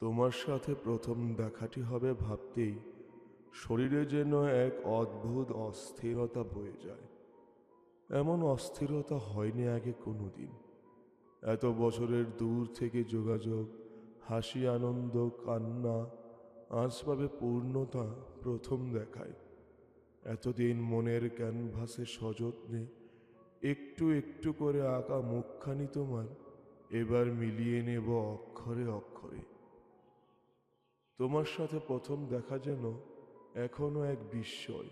তোমার সাথে প্রথম দেখাটি হবে ভাবতেই শরীরে যেন এক অদ্ভুত অস্থিরতা বয়ে যায়। এমন অস্থিরতা হয়নি আগে কোনোদিন। এত বছরের দূর থেকে যোগাযোগ, হাসি, আনন্দ, কান্না আজ পাবে পূর্ণতা প্রথম দেখায়। এতদিন মনের ক্যানভাসে সযত্নে একটু একটু করে আঁকা মুখখানি তোমার, এবার মিলিয়ে নেব অক্ষরে অক্ষরে। তোমার সাথে প্রথম দেখা যেন এখনও এক বিস্ময়।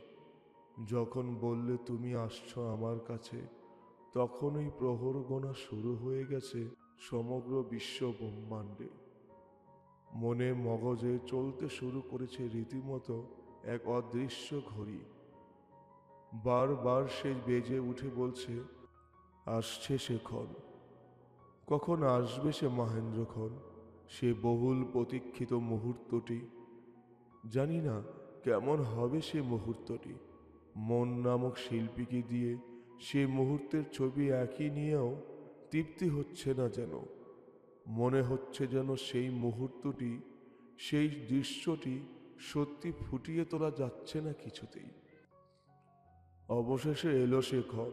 যখন বললে, তুমি আসছো আমার কাছে তখন তখনই প্রহর গোনা শুরু হয়ে গেছে সমগ্র বিশ্ব ব্রহ্মাণ্ডে। মনে মগজে চলতে শুরু করেছে রীতিমতো এক অদৃশ্য ঘড়ি। বারবার সে বেজে উঠে বলছে, আসছে ক্ষণ কখন আসবে সে মহেন্দ্রক্ষণ? সে বহুল প্রতীক্ষিত মুহূর্তটি। জানি না কেমন হবে সে মুহূর্তটি। মন নামক শিল্পীকে দিয়ে সে মুহূর্তের ছবি একই নিয়েও তৃপ্তি হচ্ছে না যেন। মনে হচ্ছে যেন সেই মুহূর্তটি, সেই দৃশ্যটি সত্যি ফুটিয়ে তোলা যাচ্ছে না কিছুতেই। অবশেষে এলো সে ক্ষণ।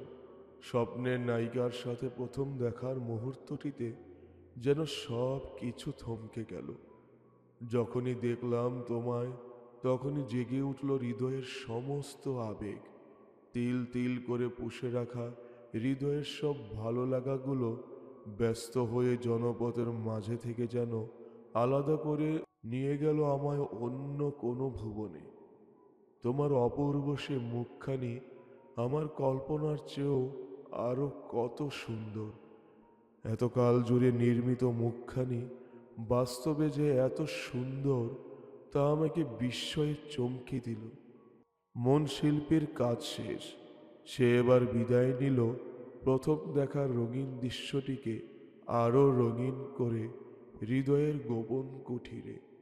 স্বপ্নের নায়িকার সাথে প্রথম দেখার মুহূর্তটিতে যেন সব কিছু থমকে গেল। যখনই দেখলাম তোমায়, তখনই জেগে উঠল হৃদয়ের সমস্ত আবেগ। তিল তিল করে পুষে রাখা হৃদয়ের সব ভালো লাগাগুলো ব্যস্ত হয়ে জনপথের মাঝে থেকে যেন আলাদা করে নিয়ে গেল আমায় অন্য কোনো ভুবনে। তোমার অপূর্ব সে মুখখানি আমার কল্পনার চেয়েও আরও কত সুন্দর। এতকাল জুড়ে নির্মিত মুখখানি বাস্তবে যে এত সুন্দর, তা আমাকে বিস্ময়ে চমকে দিল। মন শিল্পীর কাজ শেষ। সে এবার বিদায় নিল প্রথম দেখার রঙিন দৃশ্যটিকে আরও রঙিন করে হৃদয়ের গোপন কুঠিরে।